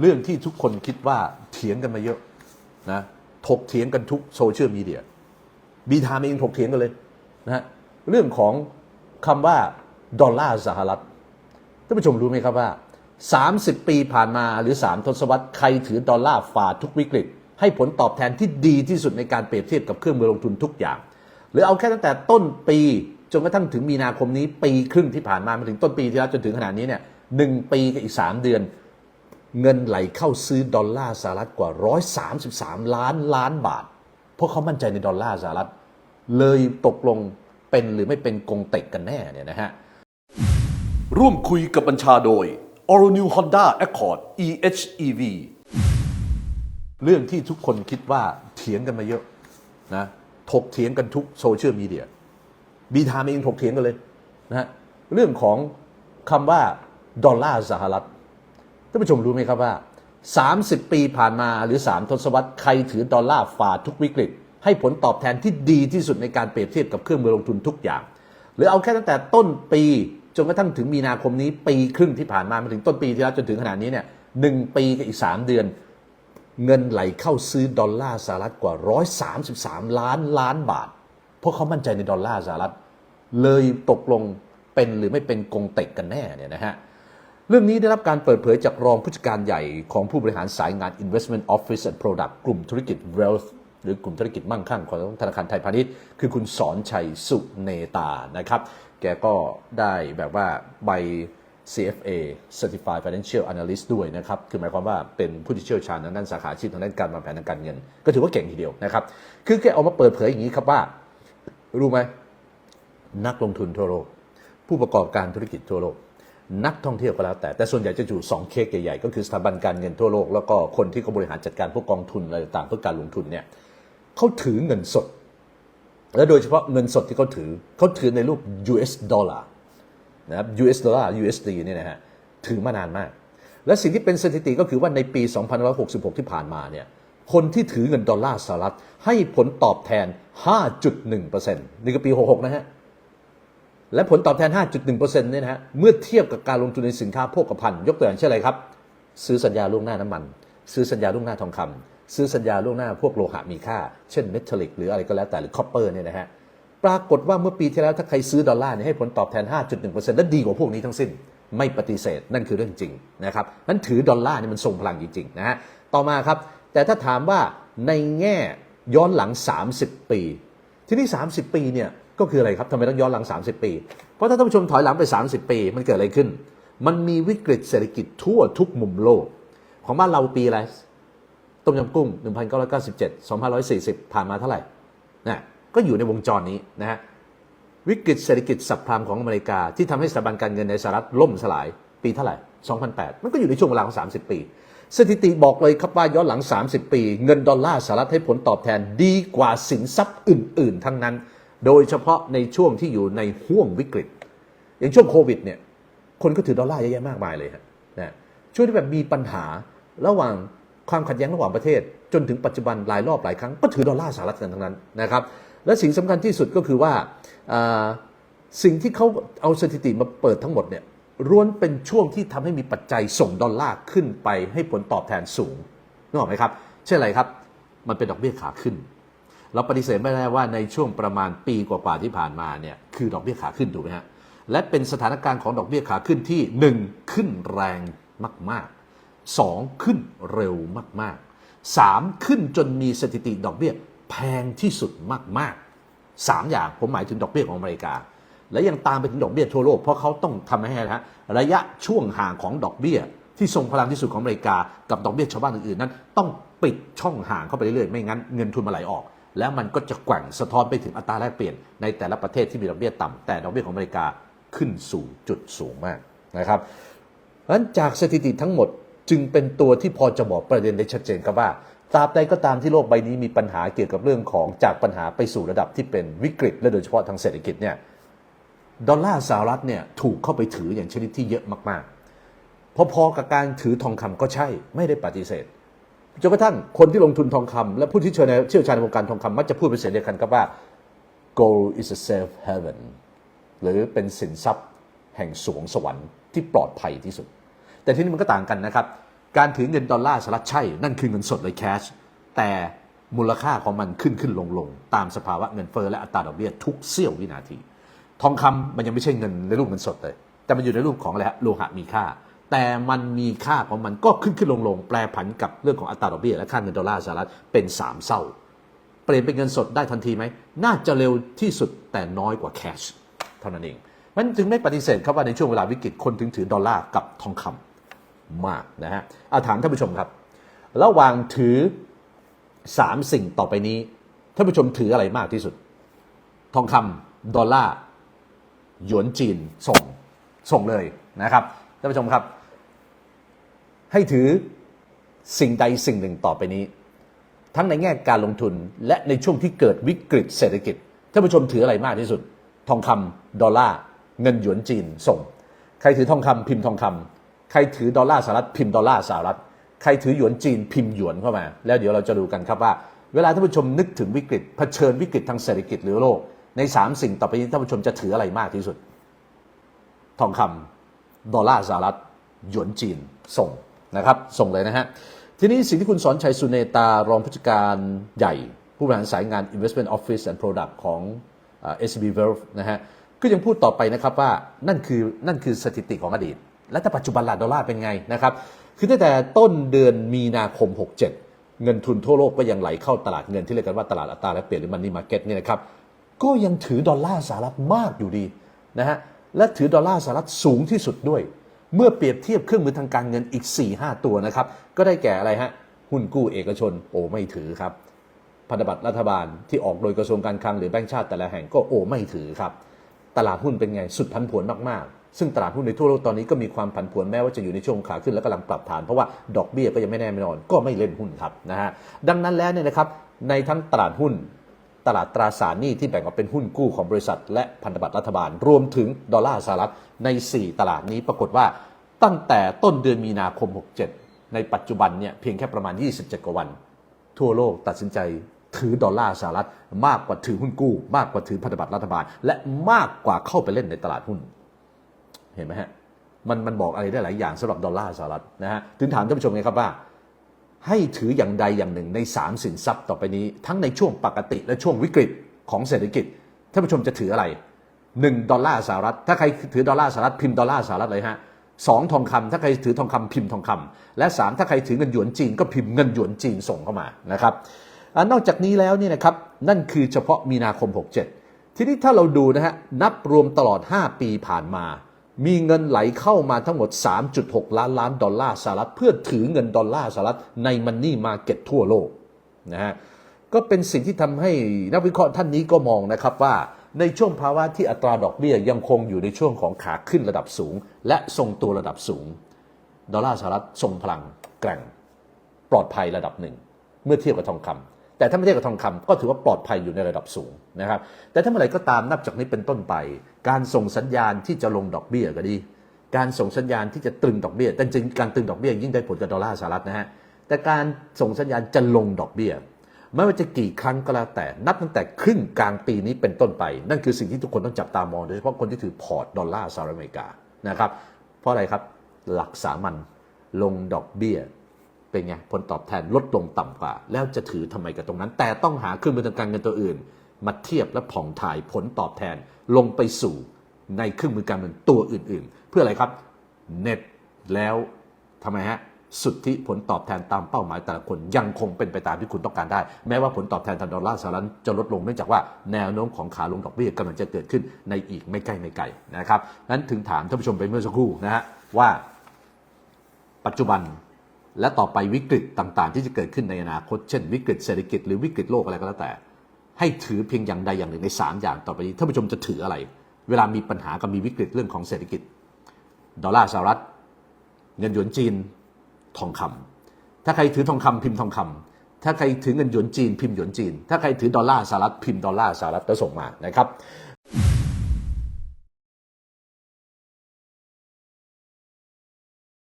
เรื่องที่ทุกคนคิดว่าเถียงกันมาเยอะนะถกเถียงกันทุกโซเชียลมีเดียบีทามเองถกเถียงกันเลยนะเรื่องของคำว่า ดอลลาร์สหรัฐท่านผู้ชมรู้ไหมครับว่า 30 ปีผ่านมาหรือ 3 ทศวรรษใครถือดอลลาร์ฝ่าทุกวิกฤต ให้ผลตอบแทนที่ดีที่สุดในการเปรียบเทียบกับเครื่องมือลงทุนทุกอย่าง หรือเอาแค่ตั้งแต่ต้นปีจนกระทั่งถึงมีนาคมนี้ปีครึ่งที่ผ่านมามาถึงต้นปีที่แล้วจนถึงขนาดนี้เนี่ยหนึ่งปีกับอีก 3 เดือน เงินไหลเข้าซื้อดอลลาร์สหรัฐกว่า 133 ล้านล้านบาท เพราะเขามั่นใจในดอลลาร์สหรัฐ เลยตกลงเป็นหรือไม่เป็นกงเต็กกันแน่เนี่ยนะฮะ ร่วมคุยกับบัญชาโดย All New Honda Accord EHEV เรื่องที่ทุกคนคิดว่าเถียงกันมาเยอะนะถกเถียงกันทุกโซเชียลมีเดียบีทามเองถกเถียงกันเลยนะฮะเรื่องของคำว่าดอลลาร์สหรัฐ ท่านผู้ชมรู้ไหมครับว่า 30 ปีผ่านมาหรือ 3 ทศวรรษใครถือดอลลาร์ฝ่าทุกวิกฤต ให้ผลตอบแทนที่ดีที่สุดในการเปรียบเทียบกับเครื่องมือลงทุนทุกอย่าง หรือเอาแค่ตั้งแต่ต้นปี จนกระทั่งถึงมีนาคมนี้ปีครึ่งที่ผ่านมามาถึงต้นปีที่แล้วจนถึงขนาดนี้เนี่ยหนึ่งปีกับอีก 3 เดือน เงินไหลเข้าซื้อดอลลาร์สหรัฐกว่า 133 ล้านล้านบาท เพราะเขามั่นใจในดอลลาร์สหรัฐเลยตกลงเป็นหรือไม่เป็นกงเต็กกันแน่เนี่ยนะฮะ เรื่องนี้ได้รับการเปิดเผยจากรองผู้จัดการใหญ่ของผู้บริหารสายงาน Investment Office and Product กลุ่มธุรกิจ Wealth หรือกลุ่มธุรกิจมั่งคั่งของธนาคารไทยพาณิชย์ คือคุณสอนชัยสุเนตานะครับ แกก็ได้แบบว่าใบ CFA Certified Financial Analyst ด้วยนะครับ คือหมายความว่าเป็นผู้ที่เชี่ยวชาญทางด้านสาขาอาชีพทางด้านการวางแผนทางการเงิน ก็ถือว่าเก่งทีเดียวนะครับ คือแกออกมาเปิดเผยอย่างนี้ครับว่า รู้ไหมนักลงทุนทั่วโลกผู้ประกอบการธุรกิจทั่วโลก นักท่องเที่ยวก็แล้วแต่แต่ส่วนใหญ่จะอยู่สองเคสใหญ่ๆ ก็คือสถาบันการเงินทั่วโลก แล้วก็คนที่เขาบริหารจัดการพวกกองทุนอะไรต่างเพื่อการลงทุนเนี่ยเขาถือเงินสด และโดยเฉพาะเงินสดที่เขาถือเขาถือในรูป US ดอลลาร์นะครับ US ดอลลาร์ USD เนี่ยนะฮะถือมานานมาก และสิ่งที่เป็นสถิติก็คือว่าในปี 2566 ที่ผ่านมาเนี่ยคนที่ถือเงินดอลลาร์สหรัฐให้ผลตอบแทน 5.1%นี่ก็ปี 66 นะฮะ และผลตอบแทน 5.1%เนี่ยนะฮะเมื่อเทียบกับการลงทุนในสินค้าโภคภัณฑ์ยกตัวอย่างเช่นอะไรครับ ซื้อสัญญาล่วงหน้าน้ำมัน ซื้อสัญญาล่วงหน้าทองคำซื้อสัญญาล่วงหน้าพวกโลหะมีค่า เช่นเมทัลลิกหรืออะไรก็แล้วแต่หรือคอปเปอร์เนี่ยนะฮะปรากฏว่าเมื่อปีที่แล้วถ้าใครซื้อดอลลาร์เนี่ยให้ผลตอบแทน 5.1%และดีกว่าพวกนี้ทั้งสิ้นไม่ปฏิเสธนั่นคือเรื่องจริงนะครับนั้นถือดอลลาร์เนี่ยมันทรงพลังจริงๆนะฮะต่อมาครับ แต่ถ้าถามว่าในแง่ย้อนหลัง 30 ปี ทีนี้30 ปีเนี่ย ก็คืออะไรครับทำไมต้องย้อนหลัง 30 ปี เพราะถ้าท่านผู้ชมถอยหลังไป 30 ปี มันเกิดอะไรขึ้น มันมีวิกฤตเศรษฐกิจทั่วทุกมุมโลก ของบ้านเราปีอะไรต้มยำกุ้ง 1997 2540 ผ่านมาเท่าไหร่นะก็อยู่ในวงจรนี้นะฮะวิกฤตเศรษฐกิจสับพรามของอเมริกาที่ทำให้สถาบันการเงินในสหรัฐล่มสลายปีเท่าไหร่ 2008 มันก็อยู่ในช่วงเวลาของ 30 ปี สถิติบอกเลยครับว่าย้อนหลัง 30 ปี เงินดอลลาร์สหรัฐให้ผลตอบแทนดีกว่าสินทรัพย์อื่น ๆ ทั้งนั้น โดยเฉพาะในช่วงที่อยู่ในห่วงวิกฤต อย่างช่วงโควิดเนี่ยคนก็ถือดอลลาร์เยอะแยะมากมายเลยฮะนะช่วงที่แบบมีปัญหาระหว่างความขัดแย้งระหว่างประเทศ จนถึงปัจจุบันหลายรอบหลายครั้งก็ถือดอลลาร์สหรัฐกันทั้งนั้นนะครับและสิ่งสำคัญที่สุดก็คือว่าสิ่งที่เขาเอาสถิติมาเปิดทั้งหมดเนี่ยล้วนเป็นช่วงที่ทำให้มีปัจจัยส่งดอลลาร์ขึ้นไปให้ผลตอบแทนสูงนึกออกไหมครับ เช่นอะไรครับ มันเป็นดอกเบี้ยขาขึ้น เราปฏิเสธไม่ได้ว่าในช่วงประมาณปีกว่าๆที่ผ่านมาเนี่ยคือดอกเบี้ยขาขึ้นถูกไหมฮะและเป็นสถานการณ์ของดอกเบี้ยขาขึ้นที่ 1 ขึ้นแรงมากๆ 2 ขึ้นเร็วมากๆ 3 ขึ้นจนมีสถิติดอกเบี้ยแพงที่สุดมากๆ 3 อย่างผมหมายถึงดอกเบี้ยของอเมริกา และยังตามไปถึงดอกเบี้ยทั่วโลก เพราะเขาต้องทำให้นะฮะระยะช่วงห่างของดอกเบี้ยที่ทรงพลังที่สุดของอเมริกา กับดอกเบี้ยชาวบ้านอื่นๆนั้น ต้องปิดช่องห่างเข้าไปเรื่อยๆไม่งั้นเงินทุนมาไหลออก แล้วมันก็จะแกว่งสะท้อนไปถึงอัตราแลกเปลี่ยนในแต่ละประเทศที่มีดอกเบี้ยต่ำแต่ดอกเบี้ยของอเมริกาขึ้นสูงจุดสูงมากนะครับเพราะฉะนั้นจากสถิติทั้งหมดจึงเป็นตัวที่พอจะบอกประเด็นได้ชัดเจนครับว่าตราบใดก็ตามที่โลกใบนี้มีปัญหาเกี่ยวกับเรื่องของจากปัญหาไปสู่ระดับที่เป็นวิกฤต และโดยเฉพาะทางเศรษฐกิจเนี่ยดอลลาร์สหรัฐเนี่ยถูกเข้าไปถืออย่างชนิดที่เยอะมากๆ พอๆกับการถือทองคำก็ใช่ไม่ได้ปฏิเสธ จนกระทั่งคนที่ลงทุนทองคำและผู้ที่เชี่ยวชาญเชี่ยวชาญในวงการทองคำมักจะพูดเป็นเสียงเดียวกันครับว่า gold is a safe haven หรือเป็นสินทรัพย์แห่งสวงสวรรค์ที่ปลอดภัยที่สุด แต่ที่นี่มันก็ต่างกันนะครับ การถือเงินดอลลาร์สหรัฐใช่ นั่นคือเงินสดเลยแคช แต่มูลค่าของมันขึ้นขึ้นลงลงตามสภาวะเงินเฟ้อและอัตราดอกเบี้ยทุกเสี้ยววินาที ทองคำมันยังไม่ใช่เงินในรูปเงินสดเลย แต่มันอยู่ในรูปของอะไรฮะโลหะมีค่า แต่มันมีค่าของมันก็ขึ้นขึ้นลงลงแปรผันกับเรื่องของอัตราดอกเบี้ยและค่าเงินดอลลาร์สหรัฐเป็นสามเศร้าเปลี่ยนเป็นเงินสดได้ทันทีไหม น่าจะเร็วที่สุดแต่น้อยกว่าแคชเท่านั้นเองมันจึงไม่ปฏิเสธครับว่าในช่วงเวลาวิกฤตคนถึงถือดอลลาร์กับทองคำมากนะฮะเอาถามท่านผู้ชมครับ ระหว่างถือสามสิ่งต่อไปนี้ท่านผู้ชมถืออะไรมากที่สุด ทองคำดอลลาร์หยวนจีนส่งส่งเลยนะครับ ท่านผู้ชมครับ ให้ถือสิ่งใดสิ่งหนึ่งต่อไปนี้ ทั้งในแง่การลงทุนและในช่วงที่เกิดวิกฤตเศรษฐกิจท่านผู้ชมถืออะไรมากที่สุด ทองคำดอลลาร์เงินหยวนจีนส่ง ใครถือทองคำพิมพ์ทองคำใครถือดอลลาร์สหรัฐพิมพ์ดอลลาร์สหรัฐใครถือหยวนจีนพิมพ์หยวนเข้ามา แล้วเดี๋ยวเราจะดูกันครับว่า เวลาท่านผู้ชมนึกถึงวิกฤตเผชิญวิกฤตทางเศรษฐกิจหรือโลกในสามสิ่งต่อไปนี้ท่านผู้ชมจะถืออะไรมากที่สุด ทองคำ ดอลลาร์สหรัฐหยวนจีนส่งนะครับส่งเลยนะฮะ ทีนี้สิ่งที่คุณสอนชัยสุเนตารองผู้จัดการใหญ่ ผู้บริหารสายงาน Investment Office and Product ของเอ่อ SCB Wealth นะฮะก็ยังพูดต่อไปนะครับว่านั่นคือนั่นคือสถิติของอดีต และแต่ปัจจุบันล่ะดอลลาร์เป็นไงนะครับ คือตั้งแต่ต้นเดือนมีนาคม 67 เงินทุนทั่วโลกก็ยังไหลเข้าตลาดเงินที่เรียกกันว่าตลาดอัตราแลกเปลี่ยนหรือมันนี่มาร์เก็ตเนี่ยนะครับก็ยังถือดอลลาร์สหรัฐมากอยู่ดีนะฮะ และถือดอลลาร์สหรัฐสูงที่สุดด้วย เมื่อเปรียบเทียบเครื่องมือทางการเงินอีก 4-5 ตัวนะครับ ก็ได้แก่อะไรฮะ หุ้นกู้เอกชน โอ้ไม่ถือครับ พันธบัตรรัฐบาลที่ออกโดยกระทรวงการคลังหรือแบงก์ชาติแต่ละแห่งก็โอ้ไม่ถือครับ ตลาดหุ้นเป็นไงสุดพันผวนมากๆ ซึ่งตลาดหุ้นในทั่วโลกตอนนี้ก็มีความผันผวนแม้ว่าจะอยู่ในช่วงขาขึ้นและกำลังปรับฐานเพราะว่าดอกเบี้ยก็ยังไม่แน่ไม่นอน ก็ไม่เล่นหุ้นครับนะฮะดังนั้นแล้วเนี่ยนะครับในทั้งตลาดหุ้น ตลาดตราสารหนี้ที่แบ่งออกเป็นหุ้นกู้ของบริษัท และพันธบัตรรัฐบาล รวมถึงดอลลาร์สหรัฐใน 4 ตลาดนี้ปรากฏว่าตั้งแต่ต้นเดือนมีนาคม 67 ในปัจจุบันเนี่ยเพียงแค่ประมาณ 27 กว่าวัน ทั่วโลกตัดสินใจถือดอลลาร์สหรัฐมากกว่าถือหุ้นกู้ มากกว่าถือพันธบัตรรัฐบาล และมากกว่าเข้าไปเล่นในตลาดหุ้น เห็นไหมฮะมันมันบอกอะไรได้หลายอย่างสำหรับดอลลาร์สหรัฐนะฮะถึงถามท่านผู้ชมไงครับว่า ให้ถืออย่างใดอย่างหนึ่งใน 3 สินทรัพย์ต่อไปนี้ ทั้งในช่วงปกติและช่วงวิกฤตของเศรษฐกิจท่านผู้ชมจะถืออะไร 1 ดอลลาร์สหรัฐ ถ้าใครถือดอลลาร์สหรัฐพิมพ์ดอลลาร์สหรัฐเลยฮะสองทองคำถ้าใครถือทองคำพิมพ์ทองคำและ3ถ้าใครถือเงินหยวนจีนก็พิมพ์เงินหยวนจีนส่งเข้ามานะครับอนอกจากนี้แล้วเนี่ยนะครับนั่นคือเฉพาะมีนาคม 67 ทีนี้ถ้าเราดูนะฮะนับรวมตลอด 5 ปีผ่านมา มีเงินไหลเข้ามาทั้งหมด 3.6 ล้านล้านดอลลาร์สหรัฐเพื่อถือเงินดอลลาร์สหรัฐในมันนี่มาเก็ตทั่วโลกนะฮะก็เป็นสิ่งที่ทำให้นักวิเคราะห์ท่านนี้ก็มองนะครับว่าในช่วงภาวะที่อัตราดอกเบี้ยยังคงอยู่ในช่วงของขาขึ้นระดับสูง และทรงตัวระดับสูง ดอลลาร์สหรัฐทรงพลังแกร่ง ปลอดภัยระดับหนึ่ง เมื่อเทียบกับทองคำ แต่ถ้าไม่เทียบกับทองคำก็ถือว่าปลอดภัยอยู่ในระดับสูงนะครับ แต่ถ้าเมื่อไหร่ก็ตามนับจากนี้เป็นต้นไป การส่งสัญญาณที่จะลงดอกเบี้ยก็ดี การส่งสัญญาณที่จะตรึงดอกเบี้ย แต่จริงการตรึงดอกเบี้ยยิ่งได้ผลกับดอลลาร์สหรัฐนะฮะ แต่การส่งสัญญาณจะลงดอกเบี้ยไม่ว่าจะกี่ครั้งก็แล้วแต่นับตั้งแต่ครึ่งกลางปีนี้เป็นต้นไป นั่นคือสิ่งที่ทุกคนต้องจับตามองโดยเฉพาะคนที่ถือพอร์ตดอลลาร์สหรัฐอเมริกานะครับ เพราะอะไรครับหลักสามัญลงดอกเบี้ย เป็นไงผลตอบแทนลดลงต่ำกว่า แล้วจะถือทำไมกับตรงนั้น แต่ต้องหาเครื่องมือทางการเงินตัวอื่น มาเทียบและผ่องถ่ายผลตอบแทนลงไปสู่ในเครื่องมือการเงินตัวอื่น ๆ เพื่ออะไรครับเน็ตแล้วทำไมฮะสุทธิผลตอบแทนตามเป้าหมายแต่ละคนยังคงเป็นไปตามที่คุณต้องการได้ แม้ว่าผลตอบแทนทางดอลลาร์สหรัฐจะลดลงเนื่องจากว่าแนวโน้มของขาลงดอกเบี้ยกำลังจะเกิดขึ้นในอีกไม่ใกล้ไม่ไกลนะครับนั้นถึงถามท่านผู้ชมไปเมื่อสักครู่นะฮะว่า ปัจจุบัน และต่อไปวิกฤตต่างๆ ที่จะเกิดขึ้นในอนาคตเช่นวิกฤตเศรษฐกิจหรือวิกฤตโลกอะไรก็แล้วแต่ ให้ถือเพียงอย่างใดอย่างหนึ่งใน 3 อย่างต่อไปนี้ท่านผู้ชมจะถืออะไร เวลามีปัญหากับมีวิกฤตเรื่องของเศรษฐกิจ ดอลลาร์สหรัฐ เงินหยวนจีนทองคำถ้าใครถือทองคำพิมพ์ทองคำถ้าใครถือเงินหยวนจีน พิมพ์หยวนจีน ถ้าใครถือดอลลาร์สหรัฐพิมพ์ดอลลาร์สหรัฐแล้วส่งมานะครับ